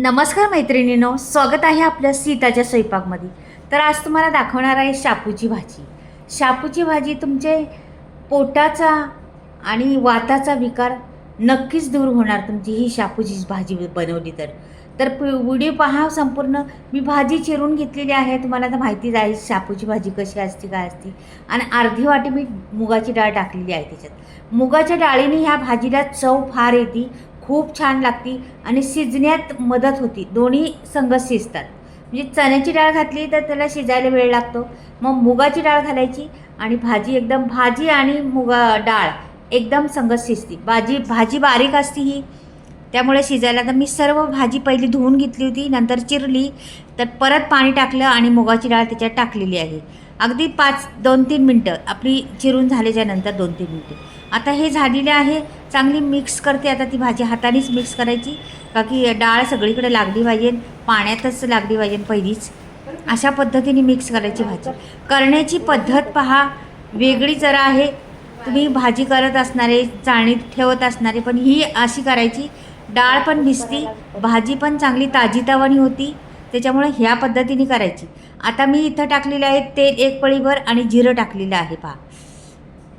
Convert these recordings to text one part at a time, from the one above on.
नमस्कार मैत्रिणींनो स्वागत आहे आपल्या सीताच्या स्वयंपाकमध्ये. तर आज तुम्हाला दाखवणार आहे शापूची भाजी. शापूची भाजी तुमचे पोटाचा आणि वाताचा विकार नक्कीच दूर होणार तुमची ही शापूची भाजी बनवली तर. तर व्हिडिओ पहा संपूर्ण. मी भाजी चिरून घेतलेली आहे. तुम्हाला तर माहितीच आहे शापूची भाजी कशी असते काय असते. आणि अर्धी वाटी मी मुगाची डाळ टाकलेली आहे त्याच्यात. मुगाच्या डाळीने ह्या भाजीला चव फार येते. खूप छान लागती आणि शिजण्यात मदत होती. दोन्ही संघ शिजतात. म्हणजे चण्याची डाळ घातली तर त्याला शिजायला वेळ लागतो. मग मुगाची डाळ घालायची आणि भाजी एकदम भाजी आणि मुगा डाळ एकदम संगत शिजती. भाजी भाजी बारीक असती ही त्यामुळे शिजायला तर मी सर्व भाजी पहिली धुवून घेतली होती नंतर चिरली तर परत पाणी टाकलं आणि मुगाची डाळ त्याच्यात टाकलेली आहे. अगदी पाच दोन तीन मिनटं आपली चिरून झाल्याच्यानंतर दोन तीन मिनटं. आता हे झालेले आहे चांगली मिक्स करते आता ती भाजी हातानेच मिक्स करायची. का की डाळ सगळीकडे लागली पाहिजे पाण्यातच लागली पाहिजे पहिलीच. अशा पद्धतीने मिक्स करायची भाजी. करण्याची पद्धत पहा वेगळी जरा आहे. तुम्ही भाजी करत असणारे चाळणीत ठेवत असणारे पण ही अशी करायची डाळ पण भिजती भाजी पण चांगली ताजीतावानी होती त्याच्यामुळे ह्या पद्धतीने करायची. आता मी इथं टाकलेले आहे तेल एक पळीभर आणि जिरं टाकलेलं आहे पहा.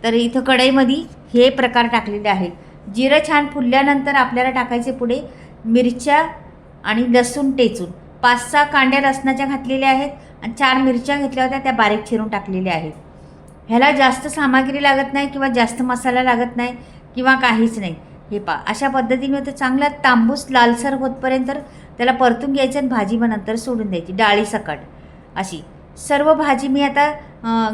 तर इथं कढईमध्ये हे प्रकार टाकलेले आहे जिरं छान फुलल्यानंतर आपल्याला टाकायचे पुढे मिरच्या आणि लसूण टेचून. पाच सहा कांड्या लसणाच्या घातलेल्या आहेत आणि चार मिरच्या घेतल्या होत्या त्या बारीक चिरून टाकलेल्या आहेत. ह्याला जास्त सामग्री लागत नाही किंवा जास्त मसाला लागत नाही किंवा काहीच नाही. हे पा अशा पद्धतीने तर चांगला तांबूस लालसर होतपर्यंत त्याला परतून घ्यायचं आणि भाजी मग नंतर सोडून द्यायची डाळी सकट. अशी. सर्व भाजी मी आता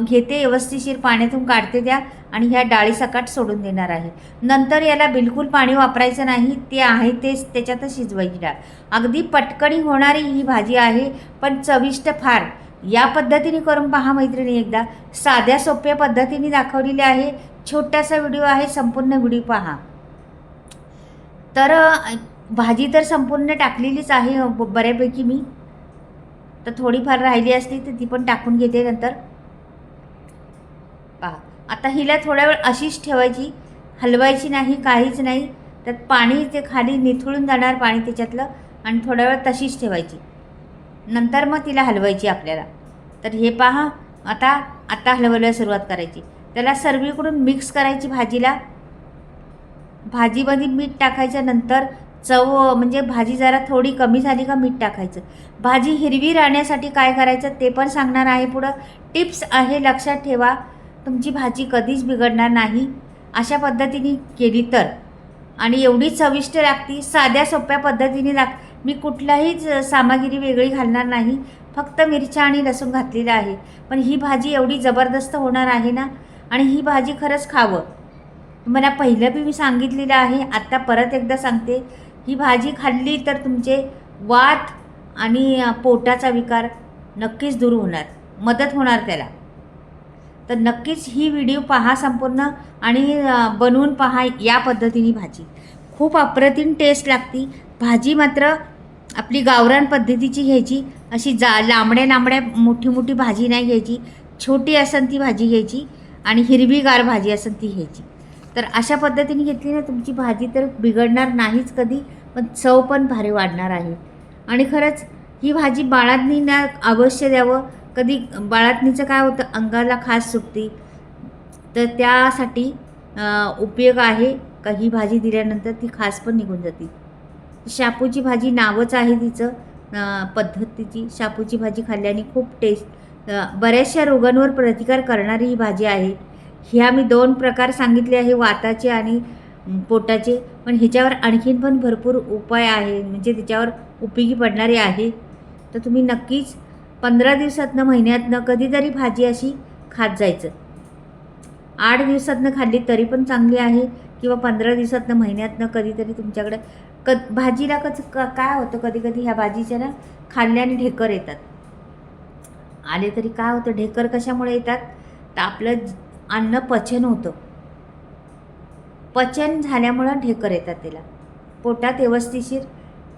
घेते व्यवस्थिशीर पाण्यातून काढते त्या आणि ह्या डाळी सकाट सोडून देणार आहे. नंतर याला बिलकुल पाणी वापरायचं नाही ते आहे तेच त्याच्यातच शिजवायची डाळ. अगदी पटकनी होणारी ही भाजी आहे पण चविष्ट फार. या पद्धतीने करून पहा मैत्रिणी एकदा. साध्या सोप्या पद्धतीने दाखवलेली आहे. छोटासा व्हिडिओ आहे संपूर्ण व्हिडिओ पहा. तर भाजी तर संपूर्ण टाकलेलीच आहे ब- बऱ्यापैकी मी. तर थोडीफार राहिली असली तर ती पण टाकून घेते नंतर. पहा आता हिला थोड्या वेळ अशीच ठेवायची हलवायची नाही काहीच नाही. त्यात पाणी ते खाली निथळून जाणार पाणी त्याच्यातलं आणि थोड्या वेळ तशीच ठेवायची. नंतर मग तिला हलवायची आपल्याला. तर हे पहा आता आता हलवायला सुरुवात करायची. त्याला सर्वीकडून मिक्स करायची भाजीला. भाजीमध्ये मीठ टाकायच्या नंतर चव म्हणजे भाजी जरा थोडी कमी झाली का मीठ टाकायचं. भाजी हिरवी राहण्यासाठी काय करायचं ते पण सांगणार आहे पुढं. टिप्स आहे लक्षात ठेवा. तुमची भाजी कधीच बिघडणार नाही. अशा पद्धतीने केली तर. आणि एवढी चविष्ट लागती साध्या सोप्या पद्धतीने लाग मी कुठलाहीच सामग्री वेगळी घालणार नाही. फक्त मिरच्या आणि लसूण घातलेलं आहे. पण ही भाजी एवढी जबरदस्त होणार आहे ना? आणि ही भाजी खरंच खावं. मला पहिलं बी मी सांगितलेलं आहे आत्ता परत एकदा सांगते. ही भाजी खाल्ली तर तुमचे वात आणि पोटाचा विकार नक्कीच दूर होणार मदत होणार त्याला. तर नक्कीच ही व्हिडिओ पहा संपूर्ण आणि बनवून पहा या पद्धतीने भाजी. खूप अप्रतिम टेस्ट लागती. भाजी मात्र आपली गावरान पद्धतीची घ्यायची. अशी जा लांबड्या लांबड्या मोठी मोठी भाजी नाही घ्यायची. छोटी असन ती भाजी घ्यायची आणि हिरवीगार भाजी असन ती घ्यायची. तर अशा पद्धतीने घेतली ना तुमची भाजी तर बिघडणार नाहीच कधी पण चव पण भारी वाढणार आहे. आणि खरंच ही भाजी बाळातनी अवश्य द्यावं. कधी बाळातनीचं काय होतं अंगाला खास सुटते. तर त्यासाठी उपयोग आहे का ही भाजी दिल्यानंतर ती खास पण निघून जाते. शापूची भाजी नावच आहे तिचं पद्धतीची. शापूची भाजी खाल्ल्याने खूप टेस्ट बऱ्याचशा रोगांवर प्रतिकार करणारी ही भाजी आहे. ह्या मी दोन प्रकार सांगितले आहे वाताचे आणि पोटाचे. पण ह्याच्यावर आणखीन पण भरपूर उपाय आहे म्हणजे त्याच्यावर उपयोगी पडणारे आहे. तर तुम्ही नक्कीच पंधरा दिवसातनं महिन्यातनं कधीतरी भाजी अशी खात जायचं. आठ दिवसातनं खाल्ली तरी पण चांगली आहे किंवा पंधरा दिवसातनं महिन्यातनं कधीतरी तुमच्याकडे क भाजीला कच क काय होतं कधी कधी ह्या भाजीच्या ना खाल्ल्याने ढेकर येतात. आले तरी काय होतं ढेकर कशामुळे येतात? तर आपलं अन्न पचन होतं. पचन झाल्यामुळं ढेकर येतात त्याला. पोटात व्यवस्थिशीर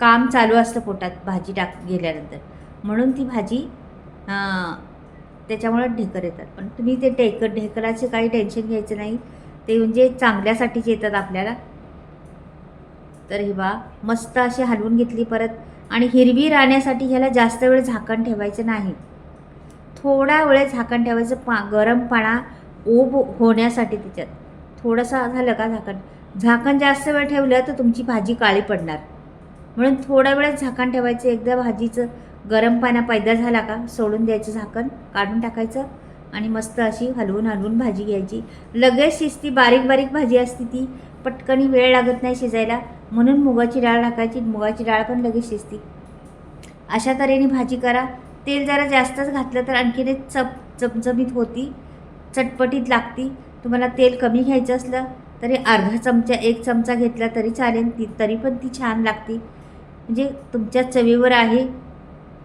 काम चालू असतं पोटात भाजी टाक गेल्यानंतर. म्हणून ती भाजी त्याच्यामुळं ढेकर येतात. पण तुम्ही ते ढेकर ढेकराचे काही टेन्शन घ्यायचं नाही. ते म्हणजे चांगल्यासाठीच येतात आपल्याला. तर ही बा मस्त अशी हलवून घेतली परत. आणि हिरवी राहण्यासाठी ह्याला जास्त वेळ झाकण ठेवायचं नाही. थोडा वेळ झाकण ठेवायचं पा गरम पाणा ओब होण्यासाठी त्याच्यात थोडंसं झालं का झाकण? झाकण जास्त वेळ ठेवलं तर तुमची भाजी काळी पडणार. म्हणून थोड्या वेळात झाकण ठेवायचं. एकदा भाजीचं गरम पाण्या पैदा झाला का? सोडून द्यायचं झाकण काढून टाकायचं आणि मस्त अशी हलवून हलवून भाजी घ्यायची. लगेच शिजती बारीक बारीक भाजी असती ती. पटकनी वेळ लागत नाही शिजायला. म्हणून मुगाची डाळ टाकायची. मुगाची डाळ पण लगेच शिजती. अशा तऱ्हेने भाजी करा. तेल जरा जास्तच घातलं तर आणखीन एक चप चमचमीत होती. चटपटीत लागती. तुम्हाला तेल कमी घ्यायचं असलं तरी अर्धा चमचा एक चमचा घेतला तरी चालेल. ती तरी पण ती छान लागते. म्हणजे तुमच्या चवीवर आहे.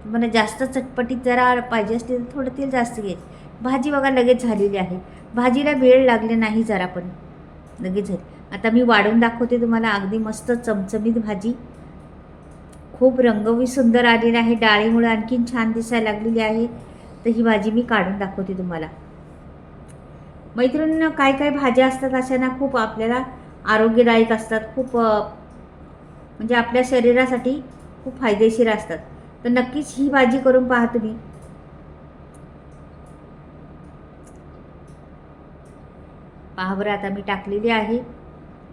तुम्हाला जास्त चटपटीत जरा पाहिजे असली तर थोडं तेल जास्त घ्यायचं भाजी बघा लगेच झालेली आहे. भाजीला वेळ लागले नाही जरा पण. लगेच झाली. आता मी वाढून दाखवते तुम्हाला अगदी मस्त चमचमीत भाजी. खूप रंगवी सुंदर आलेली आहे. डाळीमुळे आणखीन छान दिसायला लागलेली आहे. तर ही भाजी मी काढून दाखवते तुम्हाला. मैत्रिणींना काय काय भाज्या असतात अशा ना खूप आपल्याला आरोग्यदायक असतात खूप म्हणजे आपल्या शरीरासाठी खूप फायदेशीर असतात. तर नक्कीच ही भाजी करून पहा तुम्ही. पहा बरं आता मी टाकलेली आहे.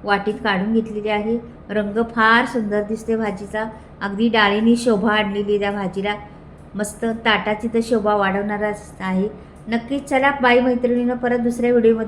वाटीत काढून घेतलेली आहे. रंग फार सुंदर दिसते भाजीचा. अगदी डाळीने शोभा आणलेली त्या भाजीला. मस्त ताटाची तर शोभा वाढवणारच आहे. नक्कीच चला बाई मैत्रिणीनं परत दुसऱ्या व्हिडिओमध्ये